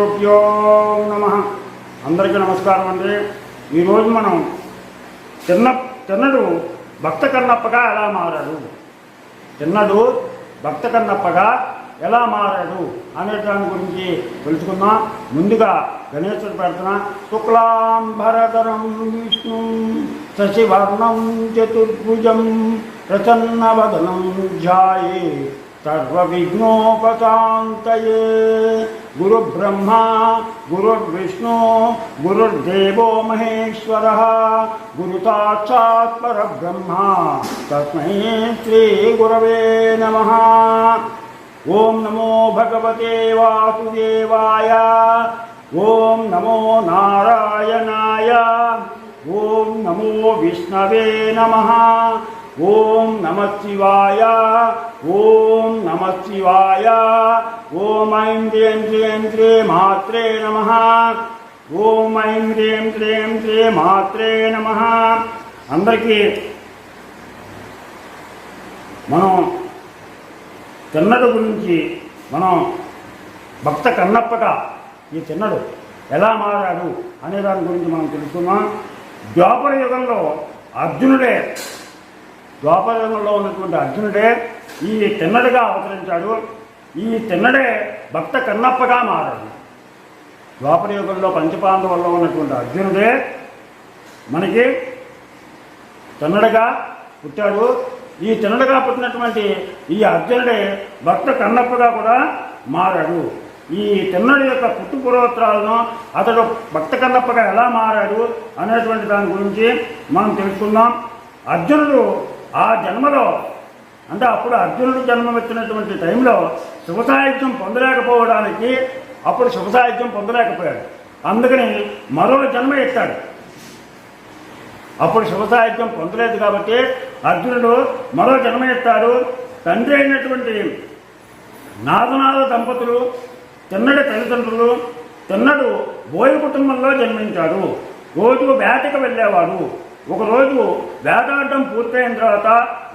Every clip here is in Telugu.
గురుభ్యో నమ. అందరికీ నమస్కారం అండి. ఈరోజు మనం చిన్న చిన్నడు భక్త కన్నప్పగా ఎలా మారాడు? చిన్నడు భక్త కన్నప్పగా ఎలా మారాడు అనే దాని గురించి తెలుసుకుందాం. ముందుగా గణేశుడు ప్రార్థన. శుక్లాంబరధరం విష్ణు శశివర్ణం చతుర్భుజం ప్రసన్నవదనం ధ్యాయే सर्वविघ्नोपशान्तये गुरुब्रह्मा, गुरुर्विष्णु, गुरुर्देवो महेश्वरः गुरुसाक्षात् परब्रह्मा तस्मै श्रीगुरवे नम। ओं नमो भगवते वासुदेवाय। ओं नमो नारायणाय। ओं नमो विष्णवे नमः। ఓం నమ శివాయ ఓం నమ శివాయ ఓం ఐం హ్రీం శ్రీ మాత్రే నమ ఓం ఐం హ్రీం శ్రీం శ్రీ మాత్రే నమ. అందరికీ మనం తిన్నడు గురించి మనం భక్త కన్నప్పగా ఈ తిన్నడు ఎలా మారాడు అనే దాని గురించి మనం తెలుసుకున్నాం ద్వాపర యుగంలో అర్జునుడే ద్వాపరంలో యుగంలో ఉన్నటువంటి అర్జునుడే ఈ తిన్నడిగా అవతరించాడు. ఈ తిన్నడే భక్త కన్నప్పగా మారాడు. ద్వాపర యుగంలో పంచపాండవుల్లో ఉన్నటువంటి అర్జునుడే మనకి తిన్నడగా పుట్టాడు. ఈ తిన్నడగా పుట్టినటువంటి ఈ అర్జునుడే భక్త కన్నప్పగా కూడా మారాడు. ఈ తిన్నడి యొక్క పుట్టుపురోత్తరాలను అతడు భక్త కన్నప్పగా ఎలా మారాడు అనేటువంటి దాని గురించి మనం తెలుసుకుందాం. అర్జునుడు ఆ జన్మలో అంటే అప్పుడు అర్జునుడు జన్మం వచ్చినటువంటి టైంలో శుభసాహిత్యం పొందలేకపోవడానికి అప్పుడు శుభసాహిత్యం పొందలేకపోయాడు. అందుకని మరో జన్మ ఎత్తాడు. అప్పుడు శివసాహిత్యం పొందలేదు కాబట్టి అర్జునుడు మరో జన్మ ఎత్తాడు. తండ్రి అయినటువంటి నాదనాథ దంపతులు తిన్నడి తల్లిదండ్రులు తిన్నడు బోయి కుటుంబంలో జన్మించాడు రోజు వేటకు వెళ్ళేవాడు ఒకరోజు వేటాడటం పూర్తయిన తర్వాత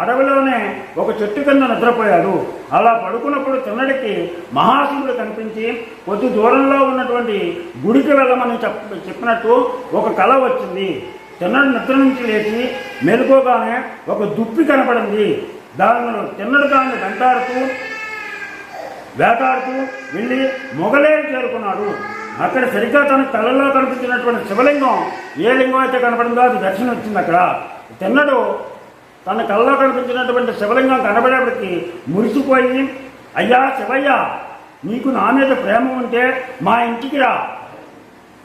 అడవిలోనే ఒక చెట్టు కింద నిద్రపోయాడు. అలా పడుకున్నప్పుడు తిన్నడికి మహాశివుడు కనిపించి కొద్ది దూరంలో ఉన్నటువంటి గుడికి వెళ్ళమని చెప్ చెప్పినట్టు ఒక కళ వచ్చింది. తిన్నడు నిద్ర నుంచి లేచి మెలుకోగానే ఒక దుప్పి కనపడింది. దానిలో తిన్నడు దాన్ని వెంటాడుతూ వేటాడుతూ వెళ్ళి మొగలేరు చేరుకున్నాడు. అక్కడ సరిగ్గా తన కళ్ళలో కనిపించినటువంటి శివలింగం ఏ లింగం అయితే కనపడిందో అది దర్శనం వచ్చింది అక్కడ. తిన్నడు తన కళ్ళలో కనిపించినటువంటి శివలింగం కనబడేప్పటికీ మురిసిపోయి అయ్యా శివయ్య నీకు నా మీద ప్రేమ ఉంటే మా ఇంటికి రా.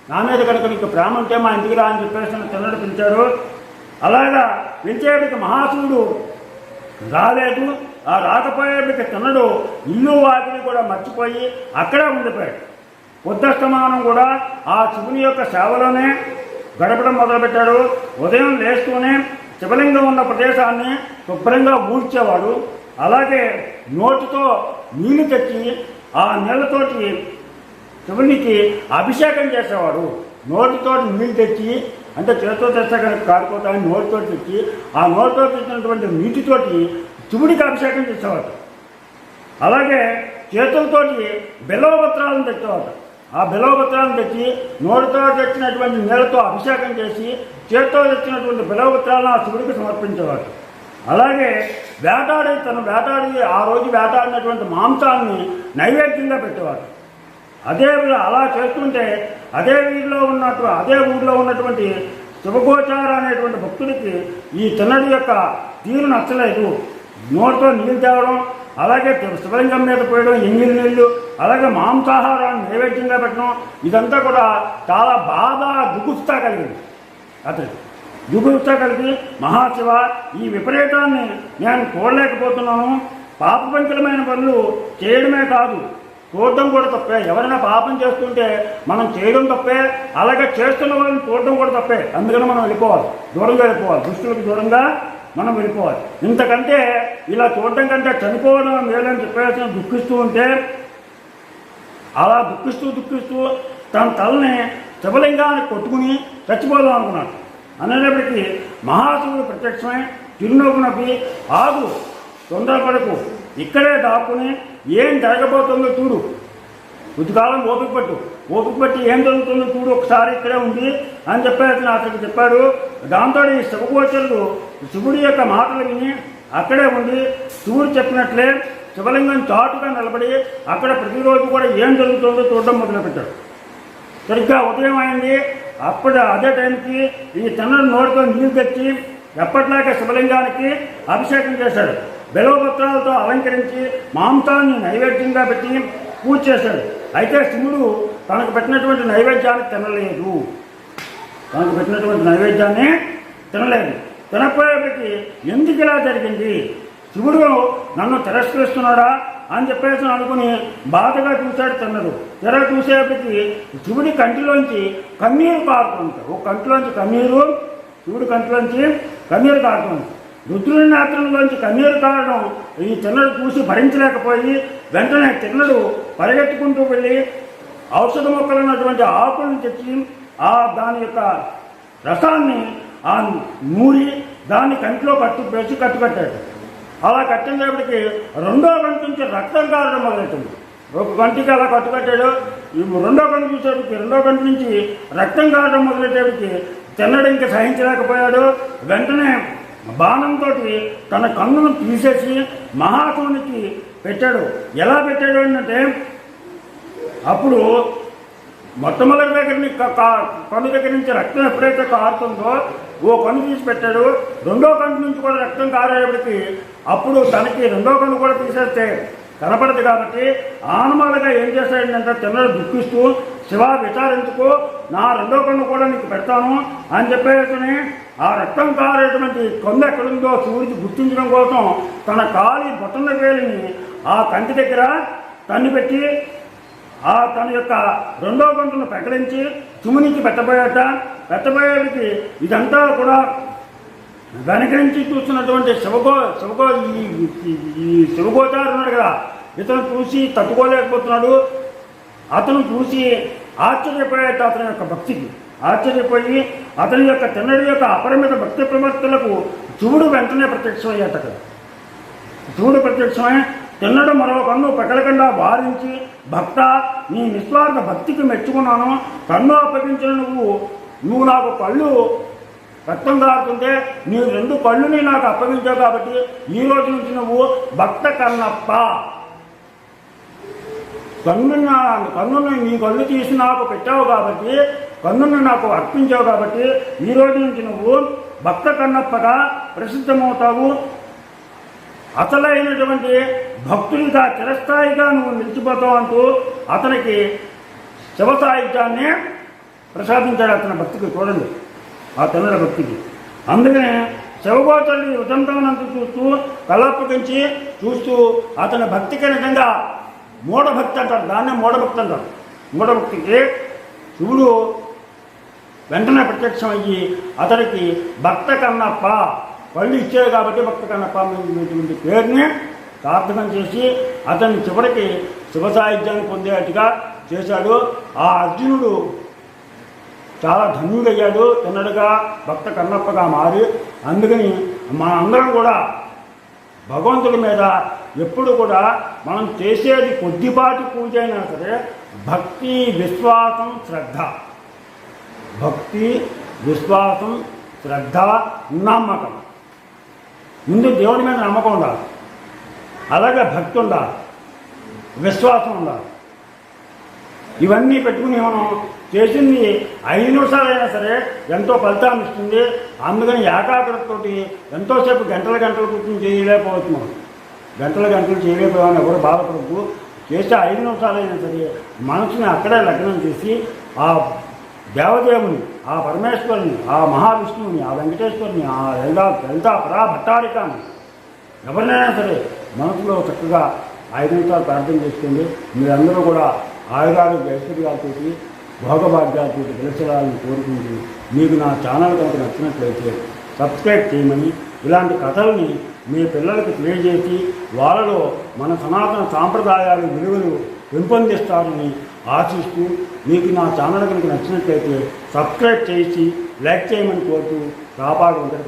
నా మీద కనుక నీకు ప్రేమ ఉంటే మా ఇంటికి రా అని చెప్పేసి తిన్నడు పిలిచాడు. అలాగా పిలిచేటికి మహాశివుడు రాలేదు. ఆ రాకపోయేటికి తిన్నడు ఇల్లు వాటిని కూడా మర్చిపోయి అక్కడే ఉండిపోయాడు. ఉద్దస్తమానం కూడా ఆ శివుని యొక్క సేవలోనే గడపడం మొదలుపెట్టాడు. ఉదయం లేస్తూనే శివలింగం ఉన్న ప్రదేశాన్ని శుభ్రంగా ఊడ్చేవాడు అలాగే నోటితో నీళ్ళు తెచ్చి ఆ నీళ్ళతోటి శివునికి అభిషేకం చేసేవాడు. నోటితో నీళ్ళు తెచ్చి అంటే చేతితో తెస్తే కనుక కారిపోతాయని నోటితో తెచ్చి ఆ నోటితో తెచ్చినటువంటి నీటితోటి శివుడికి అభిషేకం చేసేవాడు. అలాగే చేతులతోటి బిలవపత్రాలను తెచ్చేవాడు. ఆ బిలవపత్రాన్ని తెచ్చి నోటితో తెచ్చినటువంటి నీళ్ళతో అభిషేకం చేసి చేతితో తెచ్చినటువంటి బిలవపత్రాలను ఆ శివుడికి సమర్పించేవాడు. అలాగే వేటాడి తను వేటాడి ఆ రోజు వేటాడినటువంటి మాంసాన్ని నైవేద్యంగా పెట్టేవాడు. అదే అలా చేస్తుంటే అదే వీధిలో ఉన్నట్టు అదే ఊళ్ళో ఉన్నటువంటి శివగోచార అనేటువంటి భక్తుడికి ఈ తిన్నడి యొక్క తీరు నచ్చలేదు. నోటితో నీళ్ళు తేవడం అలాగే శివలింగం మీద పోయడం ఎంగిలి నీళ్ళు అలాగే మాంసాహారాన్ని నైవేద్యంగా పెట్టడం ఇదంతా కూడా చాలా బాధ దుగుస్తా కలిగింది. అతనికి దుగుస్తా కలిగి మహాశివ ఈ విపరీతాన్ని నేను చూడలేకపోతున్నాను పాపపంచలమైన పనులు చేయడమే కాదు చూడడం కూడా తప్పే. ఎవరైనా పాపం చేస్తుంటే మనం చేయడం తప్పే అలాగే చేస్తున్న వాళ్ళని చూడడం కూడా తప్పే. అందుకని మనం వెళ్ళిపోవాలి. దూరంగా వెళ్ళిపోవాలి. దుష్టులకు దూరంగా మనం వెళ్ళిపోవాలి. ఇంతకంటే ఇలా చూడడం కంటే చనిపోవడం మేలని చెప్పేసి దుఃఖిస్తూ ఉంటే అలా దుఃఖిస్తూ దుఃఖిస్తూ తన తలని శివలింగాన్ని కొట్టుకుని చచ్చిపోదాం అనుకున్నాడు. అనేటప్పటికీ మహాశివుడు ప్రత్యక్షమై చిరునవ్వు నవ్వి ఆగు తొందరపడకు ఇక్కడే దాక్కుని ఏం జరగబోతుందో చూడు. కొద్దికాలం ఓపిక పట్టు. ఓపిక పట్టి ఏం జరుగుతుందో చూడు ఒకసారి ఇక్కడే ఉంది అని చెప్పేసి అతనికి చెప్పాడు దాంతో ఈ శివగోచరుడు శివుడి యొక్క మాటలు విని అక్కడే ఉండి శివుడు చెప్పినట్లే శివలింగం చాటుగా నిలబడి అక్కడ ప్రతిరోజు కూడా ఏం జరుగుతుందో చూడడం మొదలుపెట్టాడు. సరిగ్గా ఉదయం అయింది. అప్పుడు అదే టైంకి ఈ తెన్నడు నోటితో నీళ్ళు తెచ్చి ఎప్పటిలాగా శివలింగానికి అభిషేకం చేశాడు. బిలవపత్రాలతో అలంకరించి మాంసాన్ని నైవేద్యంగా పెట్టి పూజ చేశాడు. అయితే శివుడు తనకు పెట్టినటువంటి నైవేద్యాన్ని తినలేదు. తనకు పెట్టినటువంటి నైవేద్యాన్ని తినలేదు. తినపోయేపటికి ఎందుకు ఇలా జరిగింది? శివుడు నన్ను తిరస్కరిస్తున్నాడా అని చెప్పేసి అనుకుని బాధగా చూశాడు తిన్నడు. తెర చూసేపటికి శివుడి కంటిలోంచి కన్నీరు కారుతుంది. ఒక కంటిలోంచి కన్నీరు శివుడి కంటిలోంచి కన్నీరు కారుతుంది. రుద్రుని నేత్రంలోంచి కన్నీరు కారడం ఈ తిన్నడు చూసి భరించలేకపోయి వెంటనే తిన్నడు పరిగెత్తుకుంటూ వెళ్ళి ఔషధ మొక్కలు ఉన్నటువంటి ఆకులను తెచ్చి ఆ దాని యొక్క రసాన్ని ఆ నూరి దాన్ని కంటిలో కట్టు వేసి కట్టుకట్టాడు. అలా కట్టినప్పటికీ రెండో గంట నుంచి రక్తం కారడం మొదలెట్టింది ఒక గంటకి అలా కట్టుకట్టాడు ఈ రెండో గంట చూసేటికి రెండో గంట నుంచి రక్తం కారడం మొదలెట్టేటికి తినడం ఇంకా సహించలేకపోయాడు. వెంటనే బాణంతో తన కన్నును తీసేసి మహాశివునికి పెట్టాడు. ఎలా పెట్టాడు అంటే అప్పుడు మొట్టమొదటి దగ్గర కన్ను దగ్గర నుంచి రక్తం ఎప్పుడైతే కారుతుందో ఓ కన్ను తీసి పెట్టాడు. రెండో కన్ను నుంచి కూడా రక్తం కారేపటికి అప్పుడు తనకి రెండో కన్ను కూడా తీసేస్తే కనపడదు కాబట్టి ఆనమాలుగా ఏం చేశాడంటే తిన్నడు దుఃఖిస్తూ శివ విచారించుకో నా రెండో కన్ను కూడా నీకు పెడతాను అని చెప్పేసి ఆ రక్తం కారేటువంటి కొండ ఎక్కడుందో సూర్యుడు గుర్తించడం కోసం తన కాలి బొట్టన వేలిని ఆ కంటి దగ్గర తన్ని పెట్టి ఆ తన యొక్క రెండో గంటను ప్రకటించి తుమునికి పెట్టబోయాట. పెట్టబోయేటికి ఇదంతా కూడా వెనక నుంచి చూస్తున్నటువంటి శివగో శివగో ఈ శివగోచారు ఉన్నాడు కదా ఇతను చూసి తట్టుకోలేకపోతున్నాడు. అతను చూసి ఆశ్చర్యపోయేట అతని యొక్క భక్తికి. ఆశ్చర్యపోయి అతని యొక్క తిన్నడి యొక్క అపరిమిత భక్తి ప్రవర్తనలకు చూడు వెంటనే ప్రత్యక్షమయ్యాట కదా. చూడు ప్రత్యక్షమై తిన్నడు మరో కన్ను పెకలకుండా వారించి భక్త నీ నిస్వార్థ భక్తికి మెచ్చుకున్నాను. కన్ను అప్పగించిన నువ్వు నువ్వు నాకు కళ్ళు రక్తం కారుతుంటే నీ రెండు కళ్ళుని నాకు అప్పగించావు కాబట్టి ఈ రోజు నుంచి నువ్వు భక్త కన్నప్ప. కన్ను కన్నును నీ కళ్ళు తీసి నాకు పెట్టావు కాబట్టి కన్నును నాకు అర్పించావు కాబట్టి ఈ రోజు నుంచి నువ్వు భక్త కన్నప్పగా ప్రసిద్ధమవుతావు. అసలైనటువంటి భక్తుడిగా చిరస్థాయిగా నువ్వు నిలిచిపోతావు అంటూ అతనికి శివ సాహిత్యాన్ని ప్రసాదించాడు అతని భక్తికి. చూడండి. ఆ తెల్లల భక్తికి. అందుకనే శివగోచరుడి ఉదంతమనంత చూస్తూ కళ్ళప్పగించి చూస్తూ అతని భక్తికి నిజంగా మూఢభక్తి అంటారు దాన్నే మూఢభక్తి అంటారు. మూఢభక్తికి శివుడు వెంటనే ప్రత్యక్షమయ్యి అతనికి భక్త కన్నప్ప పళ్ళు ఇచ్చాడు కాబట్టి భక్త కన్నప్ప అనేటువంటి పేరుని సార్థకం చేసి అతన్ని చివరికి శివ సాహిత్యాన్ని పొందేట్టుగా చేశాడు. ఆ అర్జునుడు చాలా ధన్యుడయ్యాడు తిన్నడుగా భక్త కన్నప్పగా మారి అందుకని మన అందరం కూడా భగవంతుడి మీద ఎప్పుడు కూడా మనం చేసేది కొద్దిపాటి పూజ అయినా సరే భక్తి విశ్వాసం శ్రద్ధ. భక్తి విశ్వాసం శ్రద్ధ నమ్మకం. ముందు దేవుడి మీద నమ్మకం ఉండాలి. అలాగే భక్తి ఉండాలి. విశ్వాసం ఉండాలి. ఇవన్నీ పెట్టుకుని మనం చేసింది ఐదు నిమిషాలైనా సరే ఎంతో ఫలితాన్ని ఇస్తుంది. అందుకని ఏకాగ్రతతోటి ఎంతోసేపు గంటల గంటలు కూర్చొని చేయలేకపోవచ్చు మనం గంటల గంటలు చేయలేకపోయామని ఎవరు బాధపడద్దు. చేసే ఐదు నిమిషాలైనా సరే మనసుని అక్కడే లగ్నం చేసి ఆ దేవదేవుని ఆ పరమేశ్వరుని ఆ మహావిష్ణువుని ఆ వెంకటేశ్వరుని ఆ లలితా లలితా పరా భట్టారికాన్ని ఎవరినైనా సరే మనసులో చక్కగా ఐదు నిమిషాలు ప్రార్థన చేసుకోండి. మీరందరూ కూడా ఆయుధాలు ఆయురారోగ్య ఐశ్వర్యాలతో భోగభాగ్యాలతో గెలిచడాలని కోరుకుంటూ మీకు నా ఛానల్ కనుక నచ్చినట్లయితే సబ్స్క్రైబ్ చేయమని ఇలాంటి కథల్ని మీ పిల్లలకు తెలియజేసి వాళ్ళలో మన సనాతన సాంప్రదాయాలు విలువలు పెంపొందిస్తారని ఆశిస్తూ మీకు నా ఛానల్ కనుక నచ్చినట్లయితే సబ్స్క్రైబ్ చేసి లైక్ చేయమని కోరుతూ కాపాడు వెంకట